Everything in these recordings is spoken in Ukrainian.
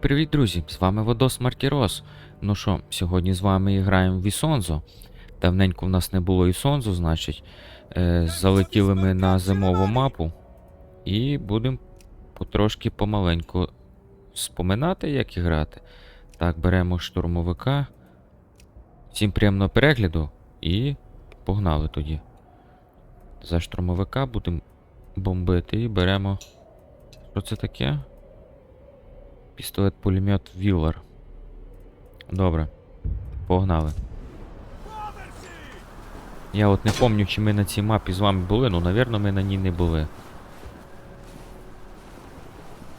Привіт, друзі! З вами Водос Мартірос. Ну що, сьогодні з вами граємо в Ісонзо. Давненько в нас не було Ісонзо, значить. Е, залетіли ми на зимову мапу. І будемо потрошки помаленьку споминати, як і грати. Так, беремо штурмовика. Всім приємного перегляду і погнали тоді. За штурмовика будемо бомбити і беремо. Що це таке? Пістолет пулемет Віллар. Добре. Погнали. Я от не пам'ятаю, чи ми на цій мапі з вами були, ну, навірно, ми на ній не були.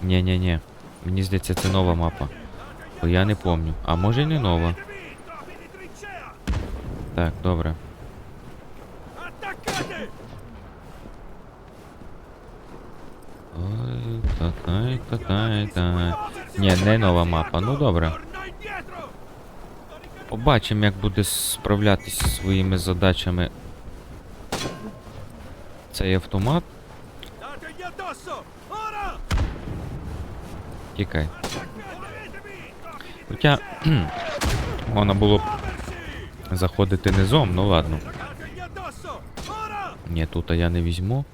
Ні-ні-ні. Мені здається, це нова мапа. Бо я не пам'ятаю. А може і не нова. Так, добре. Ой, та-тай, та-тай, та. Ні, не нова мапа. Ну добре. Побачимо, як буде справлятися зі своїми задачами цей автомат. Тікай. Хоча можна було б заходити низом, ну ладно. Ні, тут я не візьму.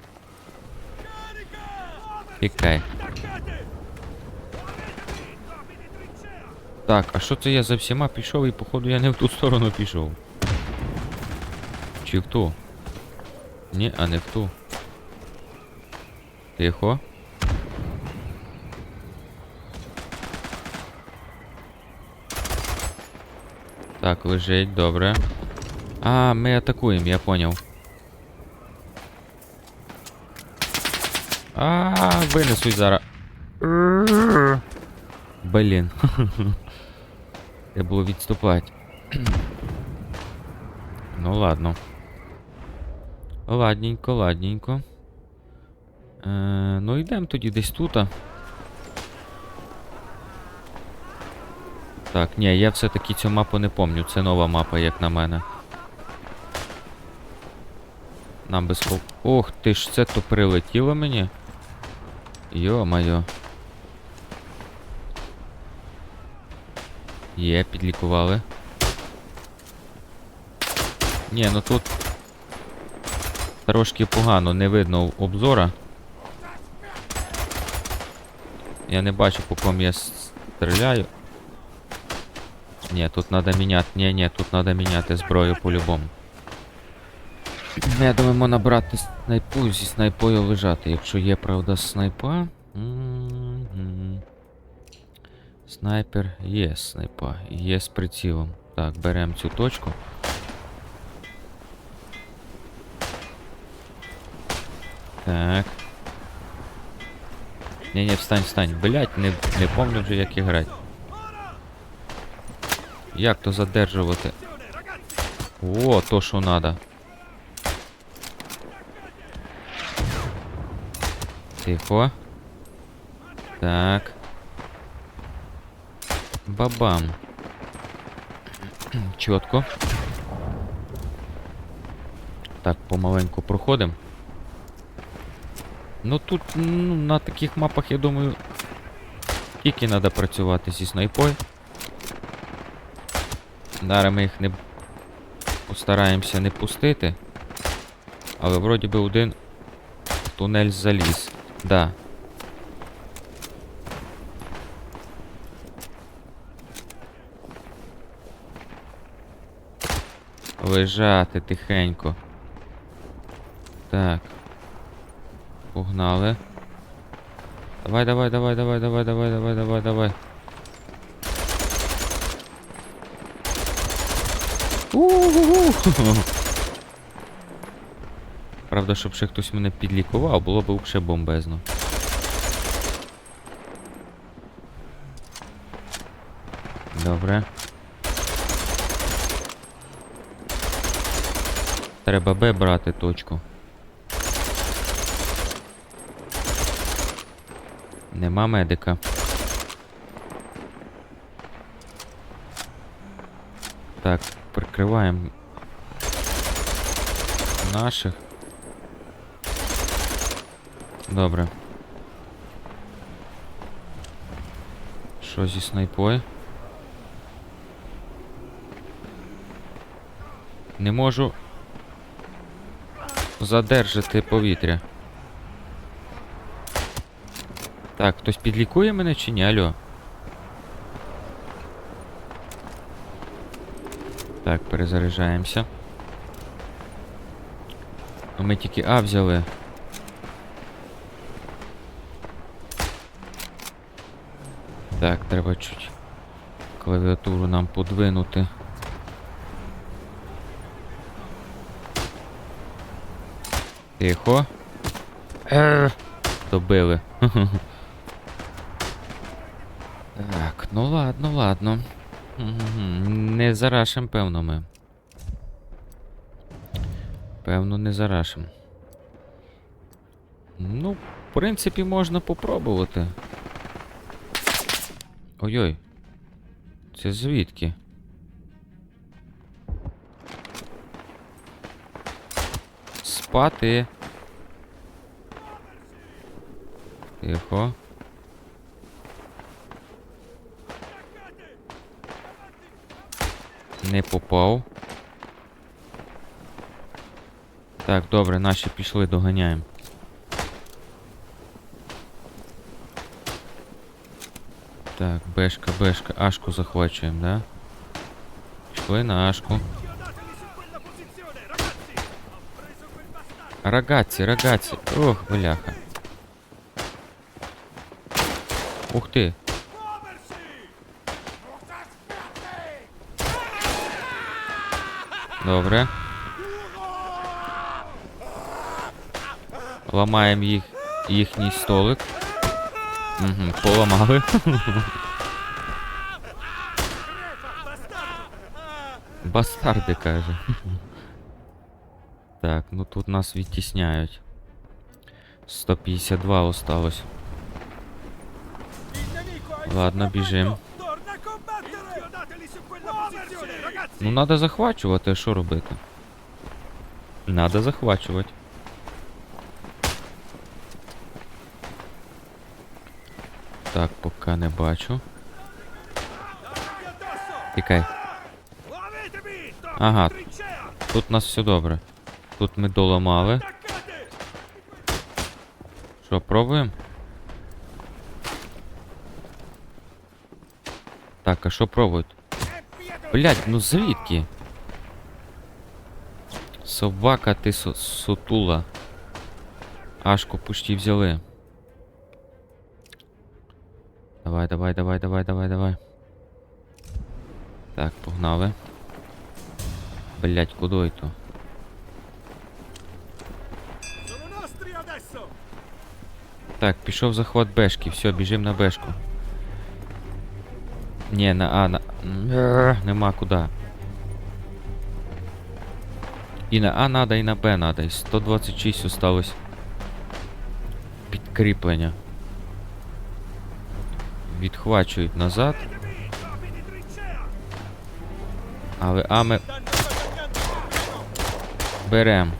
Тікай. Так, а що це я за всіма пішов і походу я не в ту сторону пішов. Чи в ту? Ні, а не в ту. Тихо. Так, лежить, добре. А, ми атакуємо, я поняв. А, винесуть зараз. Блін. Треба було відступати. ну ладно. Ладненько, ладненько. Е, ну йдемо тоді десь тут. Так, ні, я все-таки цю мапу не помню. Це нова мапа, як на мене. Нам без хол... Ох, ти ж це то прилетіло мені. Йо-моє. Є, підлікували. Ні, ну тут трошки погано, не видно обзора. Я не бачу, по кому я стріляю. Ні, тут треба міняти. Ні, ні, тут треба міняти зброю по-любому. Я думаю, можна брати снайпу зі снайпою лежати, якщо є, правда, снайпа. Снайпер є снайпа, є з прицілом. Так, беремо цю точку. Так. Ні, ні, встань, встань. Блять, не, не помню вже як і грати. Як то задержувати? О, то що надо. Тихо. Так. Бабам. Чітко. Так, помаленьку проходимо. Ну тут ну, на таких мапах, я думаю, тільки треба працювати зі снайпою. Зараз ми їх не постараємося не пустити. Але вроді би один тунель заліз. Да. Лежати тихенько. Так. Погнали. Давай, давай, давай, давай, давай, давай, давай, давай, давай. Правда, щоб ще хтось мене підлікував, було б взагалі бомбезно. Добре. Треба Б брати точку. Нема медика. Так, прикриваємо наших. Добре. Що зі снайпою? Не можу задержати повітря. Так, хтось підлікує мене чи ні? Алло? Так, перезаряджаємося. Ну, Ми тільки А взяли. Так, треба чуть клавіатуру нам подвинути. Тихо. Е, Добили. Так, ну ладно, ладно. Не зарашим, певно, ми. Певно, не зарашим. Ну, в принципі, можна попробувати. Ой-ой. Це звідки? Спати. Тихо. Не попав. Так, добре, наші пішли, доганяємо. Так, бешка, бешка, Ашку захвачуємо, да? Пішли на Ашку. Bastardo! Рагаці, рагаці. Ох, бляха. Ух ти. Добре. Ламаємо їх, їхній столик. Угу, поламали. Бастарди каже. Так, ну тут нас відтісняють. 152 осталось. Ладно, біжим. Ну, надо захвачувати, а що робити? Надо захвачувати. Так, поки не бачу. Тікай. Ага. Тут у нас все добре. Тут ми доламали. Що, пробуємо? Так, а що пробують? Блять, ну звідки? Собака ти су- сутула. Ашку пусті взяли. Давай, давай, давай, давай, давай, давай. Так, погнали. Блять, куди то? Так, пішов захват бешки, все, біжим на бешку. Ні, на А, на. Нема куди. І на А надо, і на Б надо. І 126 осталось. Підкріплення. Відхвачують назад, але А ми берем.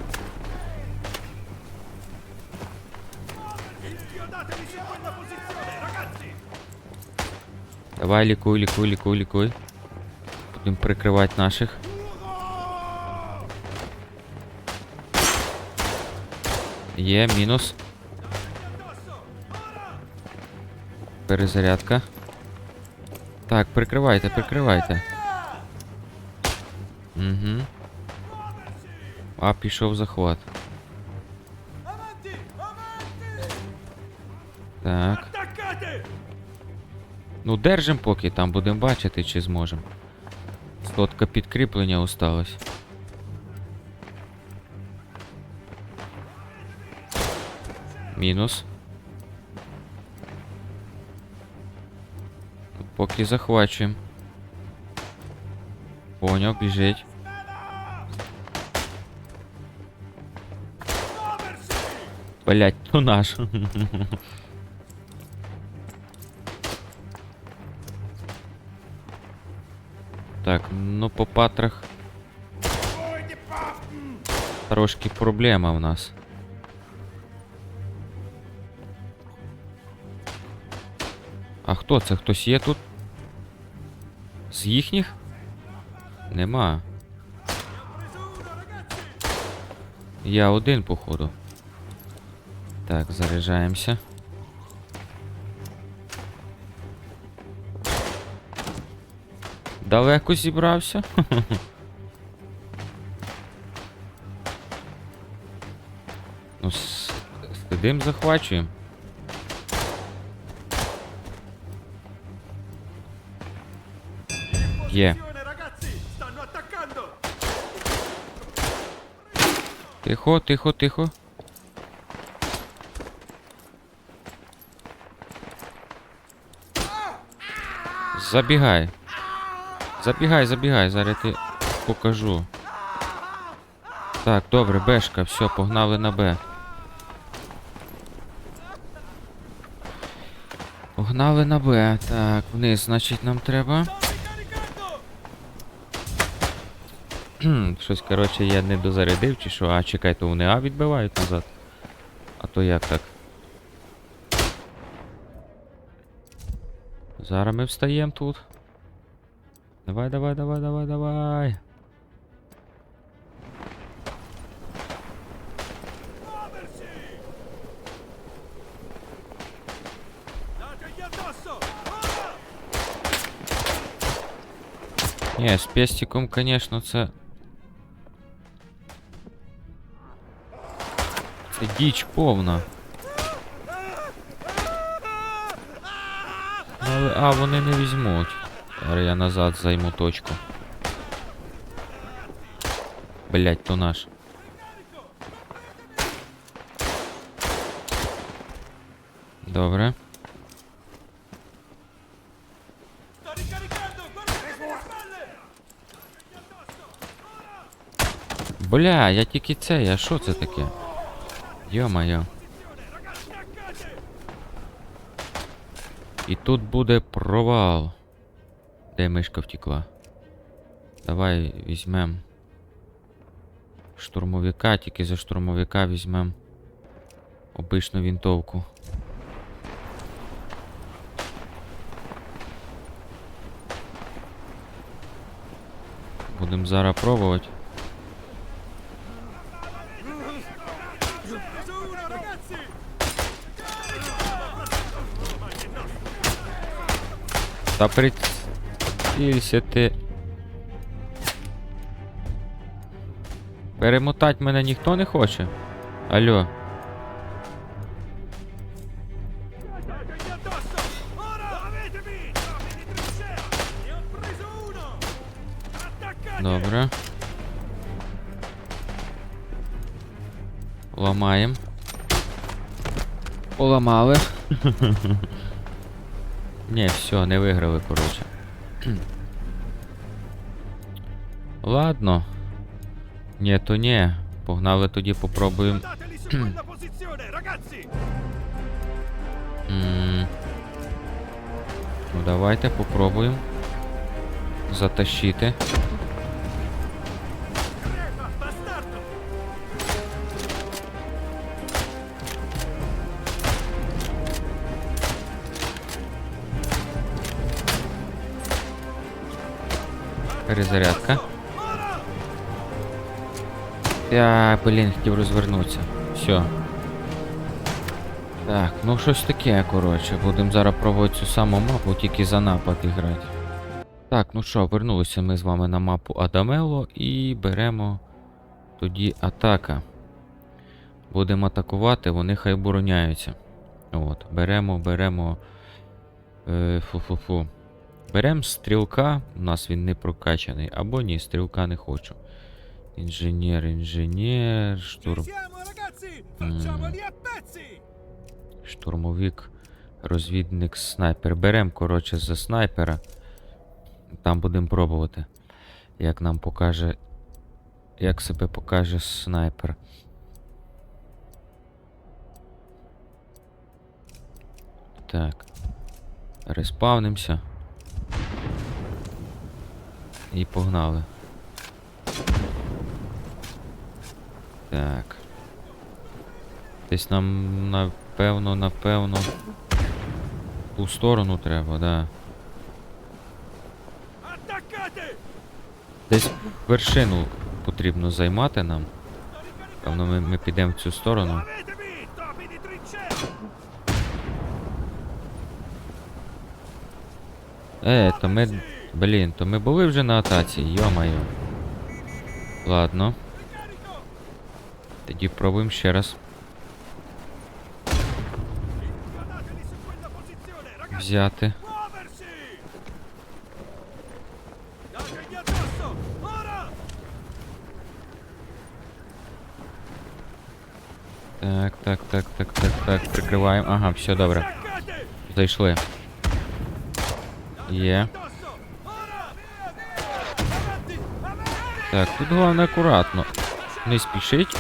Давай, лікуй, лікуй, лікуй, лікуй. Будемо прикривати наших. Є, мінус. Перезарядка. Так, прикривайте, прикривайте. Угу. А, пішов захват. Так. Ну, держим поки, там будемо бачити, чи зможемо. Сотка підкріплення осталось. Мінус. Поки захвачуємо. Поняв, біжить. Блять, ну наш. ну по патрах трошки проблема в нас. А хто це? Хтось є тут? З їхніх? Нема. Я один, походу. Так, заряджаємося. Далеко зібрався? Ну, сидим, захвачуємо. Є. Тихо, тихо, тихо. Забігай. Забігай, забігай, зараз я ти покажу. Так, добре, Бешка, все, погнали на Б. Погнали на Б. Так, вниз, значить, нам треба. Щось, коротше, я не дозарядив чи що. А, чекай, то вони А відбивають назад. А то як так? Зараз ми встаємо тут. Давай, давай, давай, давай, давай. Muoversi! Dategli addosso! Ora! Ні, з пестиком, звісно, це. Це діч повна. Ну, Але, а, вони не візьмуть. Зараз я назад займу точку. Блять, то наш. Добре. Бля, я тільки це, а що це таке? Йо-моє. І тут буде провал. Де мишка втекла? Давай візьмем. Штурмовика, тільки за штурмовика візьмем. Обичну вінтовку. Будемо зараз пробувати. Preso uno, прицілься ти. Перемотать мене ніхто не хоче. Алло. Добре. Ламаємо. Поламали. Ні, все, не виграли, коротше. Ладно. Ні, то ні. Погнали тоді попробуємо. Ну давайте попробуємо. Затащити. Перезарядка. Я, блін, хотів розвернутися. Все. Так, ну щось таке, коротше. Будемо зараз пробувати цю саму мапу, тільки за напад грати. Так, ну що, вернулися ми з вами на мапу Адамело і беремо тоді атака. Будемо атакувати, вони хай обороняються. От, беремо, беремо. Е, фу-фу-фу. Беремо стрілка, у нас він не прокачаний, або ні, стрілка не хочу. Інженер, інженер, штурм, штурмовик, розвідник, снайпер. Берем, коротше, за снайпера. Там будемо пробувати. Як нам покаже. Як себе покаже снайпер. Так. Респавнимося. І погнали. Так. Десь нам напевно, напевно. Ту сторону треба, да. Десь вершину потрібно займати нам. Певно, ми, ми підемо в цю сторону. Е, то ми. Блін, то ми були вже на атаці, йо-моє. Ладно. Тоді пробуємо ще раз взяти. Так, так, так, так, так, так. Прикриваємо. Ага, все добре. Зайшли. Є. Addosso! Так, тут головне акуратно. Не спішить.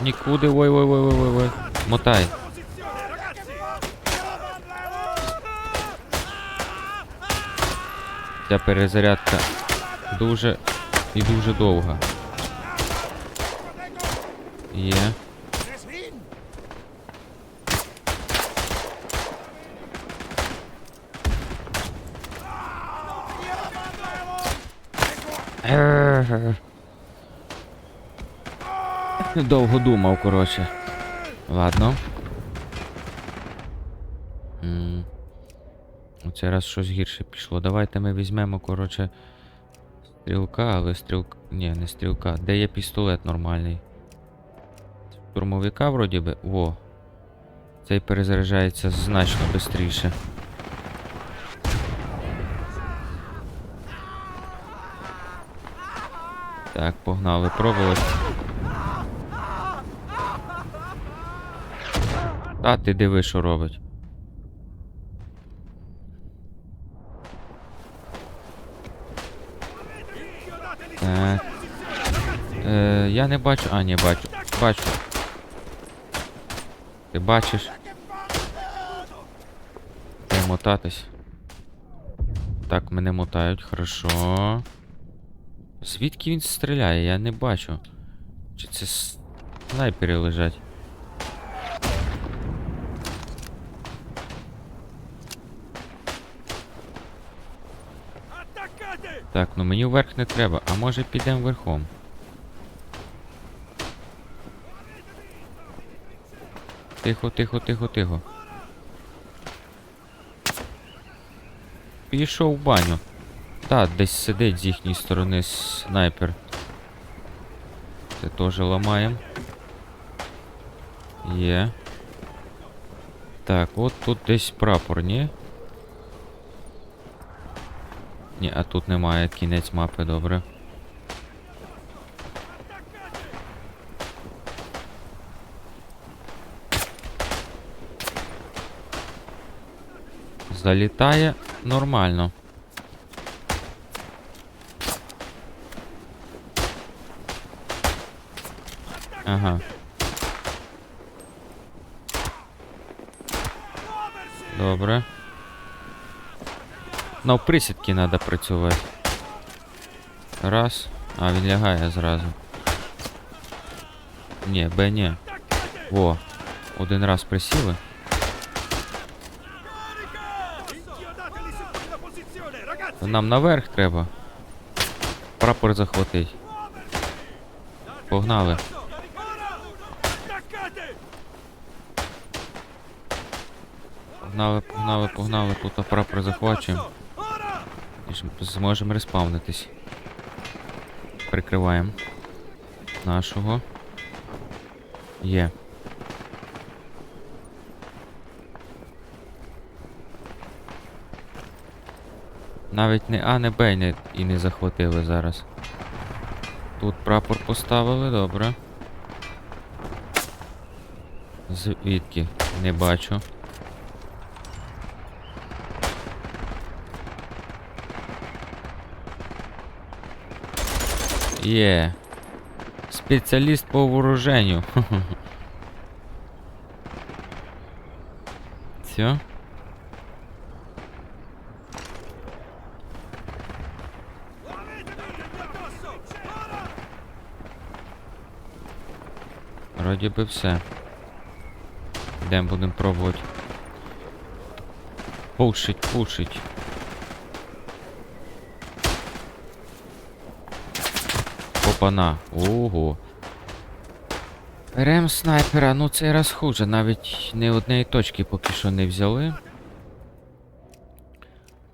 Нікуди. Ой, ой, ой, ой, ой, ой. Мотай. Ця перезарядка дуже і дуже довга. Є. Довго думав, коротше. Ладно. М. Оцей раз щось гірше пішло. Давайте ми візьмемо, коротше, стрілка, але стрілка. Ні, не стрілка. Де є пістолет нормальний? Штурмовика вроді би. Во. Цей перезаряджається значно швидше. Так, погнали, пробувати. Та ти диви, що робить. Так. Е, я не бачу. А, ні, бачу. Бачу. Ти бачиш? Де мотатись? Так, мене мотають, хорошо. Звідки він стріляє? Я не бачу. Чи це снайпери лежать? Так, ну мені вверх не треба, а може підемо верхом. Тихо, тихо, тихо, тихо. Пішов в баню. Та, десь сидить з їхньої сторони снайпер. Це теж ламаємо. Є. Так, от тут десь прапор, ні? Ні, а тут немає кінець мапи, добре. Залітає нормально. Ага, добре. На присідки треба працювати. Раз. А, він лягає зразу. Ні, Б ні. Во. Один раз присіли. Нам наверх треба. Прапор захватить. Погнали. Погнали, погнали, погнали. Тут прапор захвачуємо. Зможемо респавнитись. Прикриваємо. Нашого. Є. Навіть не А, не Б не, і не захватили зараз. Тут прапор поставили, добре. Звідки? Не бачу. Є. Спеціаліст по вооруженню. Все. Вроді би все. Йдемо будемо пробувати. Пушить, пушить. Опана. Ого. Берем снайпера, ну цей раз хуже, навіть не однієї точки поки що не взяли.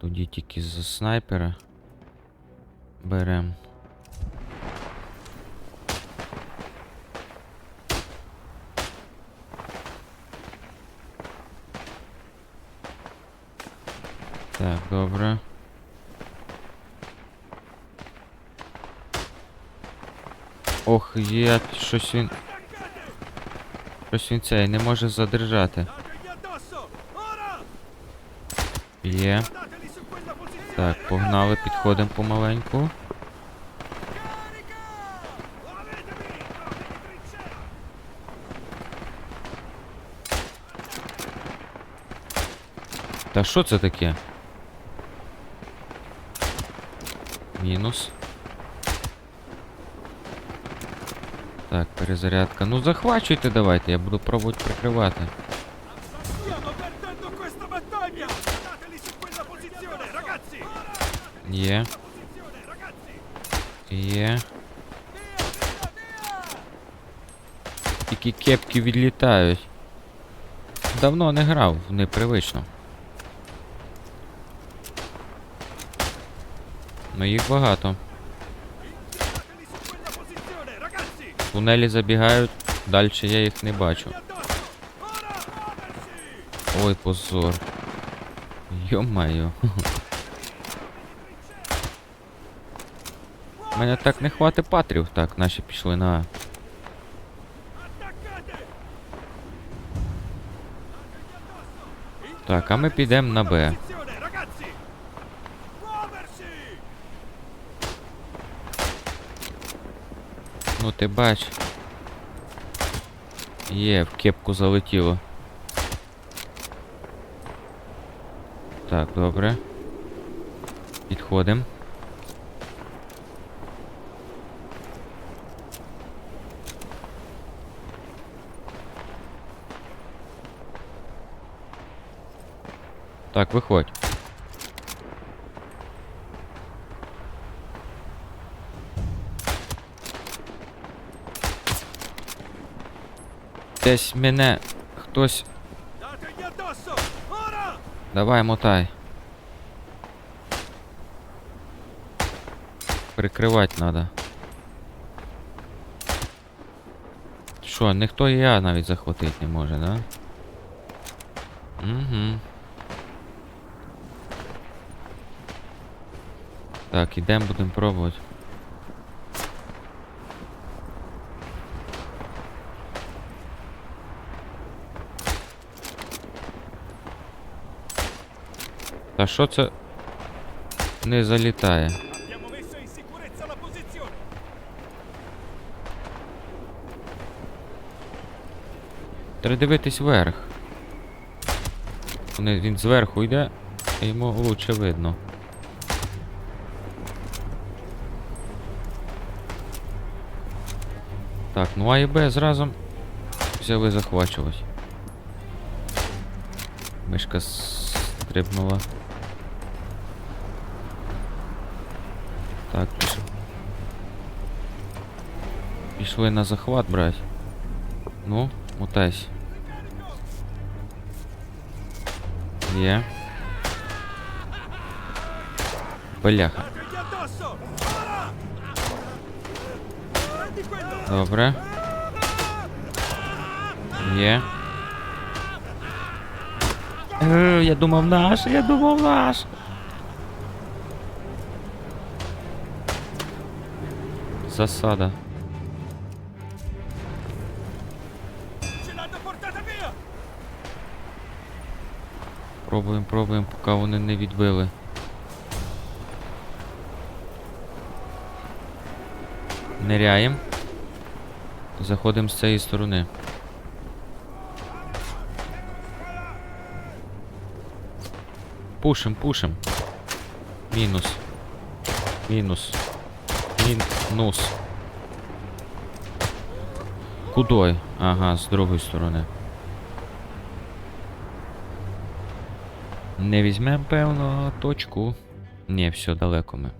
Тоді тільки з снайпера. Берем. Так, добре. Ох, є, щось він. Щось він цей не може задержати. Є. Так, погнали, підходимо помаленьку. Та що це таке? Мінус. Так, перезарядка. Ну захвачуйте давайте, я буду пробувати прикривати. Posizione, ragazzi! Є, є. Тільки кепки відлітають. Давно не грав, непривично. Ну їх багато. Тунелі забігають, далі я їх не бачу. Ой, позор. Йо-майо. Мене так не хватить патрів. Так, наші пішли на. Так, а ми підемо на Б. Ну ти бач. Є, в кепку залетіло. Так, добре. Підходимо. Так, виходь. Десь мене хтось. Давай, мотай. Прикривати треба. Що, ніхто і я навіть захватити не може, да? Угу. Так, ідемо, будемо пробувати. Та що це не залітає? Треба дивитись вверх. Він зверху йде, і йому лучше видно. Так, ну А і Б зразу взяли захвачувати. Мишка стрибнула. пішли на захват брать. Ну, мутайся. Є. Бляха. Dategli addosso! Ora! Prendi quello! Добре. Є. Е, я думав наш, я думав наш. Засада. Пробуємо, пробуємо, поки вони не відбили. Ниряємо. Заходимо з цієї сторони. Пушим, пушим. Мінус. Мінус. Мінус. Кудой? Ага, з другої сторони. Не візьмемо, певно, точку. Ні, все, далеко ми.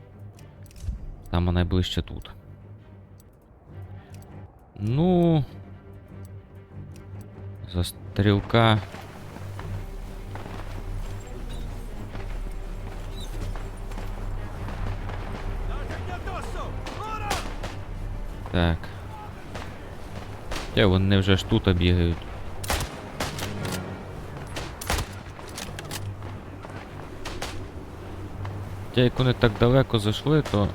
Там найближче тут. Ну. За стрілка. Dategli addosso! Ora! Так. Те, вони вже ж тут бігають. Те, як вони так далеко зайшли, то.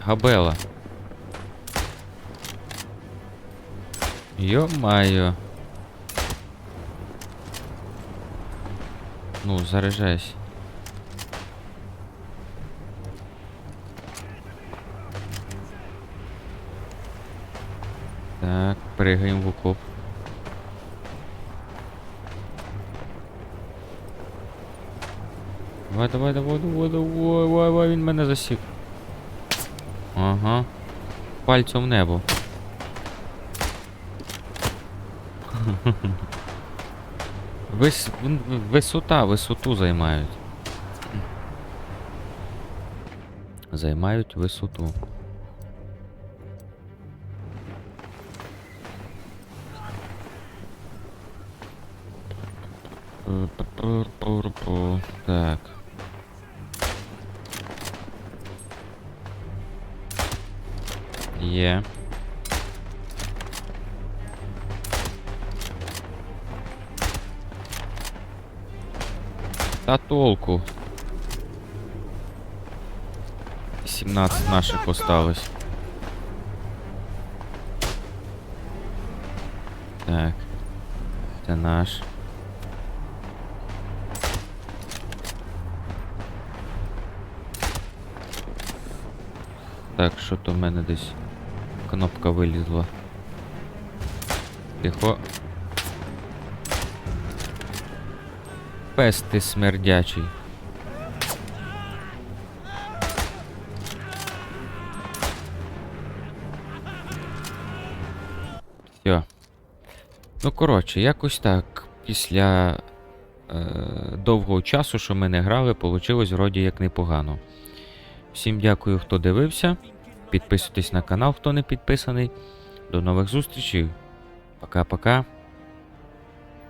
Габела. Йо-майо. Ну, заряджайся. Так, пригаємо в окоп. Давай, давай, давай, давай, давай, давай, давай, він мене засік. Ага. Пальцем в небо. Вис... Висота, висоту займають. Займають висоту. Наших осталось. Так. Це наш. Так, що то в мене десь кнопка вилізла. Тихо. Пес ти смердячий. Ну, коротше, якось так. Після е, довгого часу, що ми не грали, вийшло вроді як непогано. Всім дякую, хто дивився. Підписуйтесь на канал, хто не підписаний. До нових зустрічей. Пока-пока.